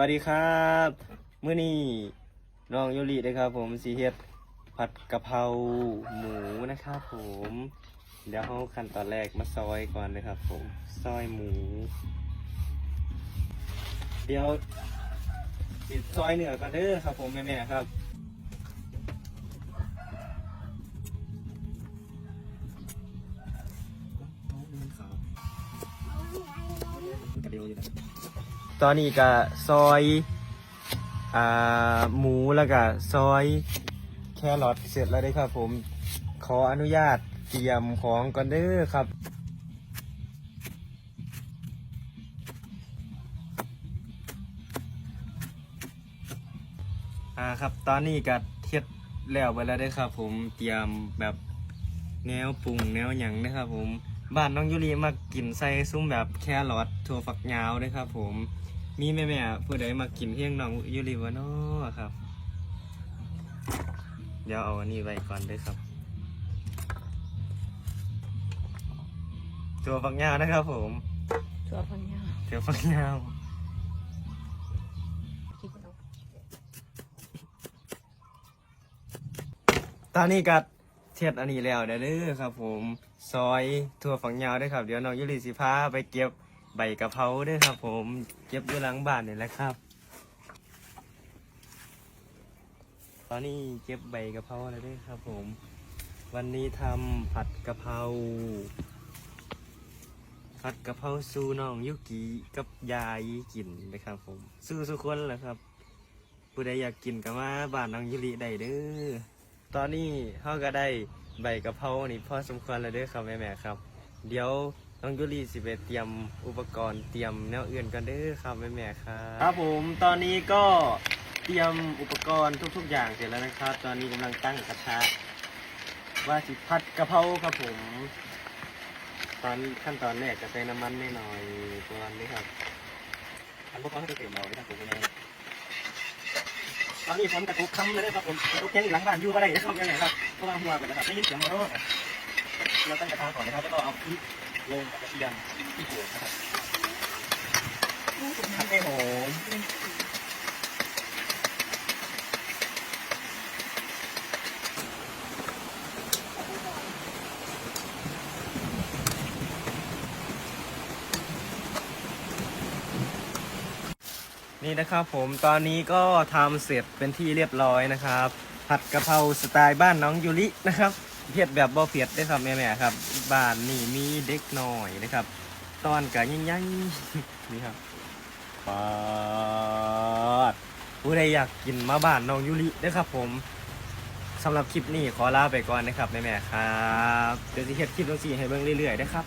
วัสดีครับมื้อนี้น้องยูรินะครับ ผมสีเฮ็ดผัดกะเพราหมูนะครับผม เดี๋ยวเราขั้นตอนแรกมาซอยก่อนนะครับ ผมซอยหมู เดี๋ยวปิดซอยเหนือก่อนเด้อครับ ผมแม่ๆครับ ตอนนี้ก็ซอยอ่าหมูแล้วก็ซอยแครอทเสร็จแล้วเด้ครับผม ขออนุญาตเตรียมของก่อนเด้อครับอ่าครับตอนนี้ก็เทียดแล้วไปแล้วเด้ครับ ผมเตรียมแบบแนวปรุงแนวหยังนะครับผม บ้านน้องยุรีมากินใส่ซุ้มแบบแครอทถั่วฝักยาวเด้อครับ ผม มีแม่แม่ๆผู้ใดมากินเพียงน้องยุรีวะเนาะครับ เดี๋ยวเอาอันนี้ไว้ก่อนเด้อครับถั่วฝักยาวนะครับ ผมตัวพังยาถั่วฝักยาวคิดเอาตอนนี้ก็ เทียดอันนี้แล้วเด้อครับ ผมซอยถั่วฝักยาวด้วยครับ เดี๋ยวน้องยุริสิพาไปเก็บใบกะเพราด้วยครับ ผมเก็บอยู่หลังบ้านนี่แหละครับ ตอนนี้เก็บใบกะเพราแล้วด้วยครับ ผม วันนี้ทำผัดกะเพราผัดกะเพราสู้น้องยุกิกับยายกินนะครับ ผมสู้สุกคนแหละครับผู้ใดอยากกินก็มาบ้านน้องยุริได้เด้อ ตอนนี้เขาก็ได้ใบกะเพรานี่พอสมควรแล้วเด้อครับแม่แม่ๆครับ เดี๋ยวน้องยุรีสิไปเตรียมอุปกรณ์เตรียมแนวอื่นกันเด้อครับแม่แม่ๆครับ ครับผมตอนนี้ก็เตรียมอุปกรณ์ทุก ๆ อย่างเสร็จแล้วนะครับ ตอนนี้กำลังตั้งกระทะว่าสิผัดกะเพราครับผม ตอนขั้นตอนแรกจะใส่น้ำมันนิดหน่อยตัวนี้ครับอันพวกเขาให้เต็มเราไม่ต้องปรุงเลย ตอนนี้ผมกระทุกคำเลยนะครับผมกระตุกแข้งหลังบ้านอยู่ก็ได้นะครับยังไงครับเพราะว่าหัวกันนะครับได้ยินเสียงมาแล้วเราตั้งกระทะก่อนนะครับแล้วก็เอาพริกลงกับกระเทียมที่โขลกนะครับทำให้หอม นี่นะครับผมตอนนี้ก็ทำเสร็จเป็นที่เรียบร้อยนะครับ ผัดกะเพราสไตล์บ้านน้องยูรินะครับเพียดแบบบ่เพียดได้ครับแม่ๆครับ บ้านนี่มีเด็กหน้อยนะครับ ตอนกะยิ่งยังๆนี่ครับปาดผู้ใดอยากกินมาบ้านน้องยูรินะครับผมสำหรับคลิปนี้ขอลาไปก่อนนะครับแม่ๆครับ เดี๋ยวจะเฮ็ดคลิปต้องสีให้เบิ่งเรื่อยๆนะครับ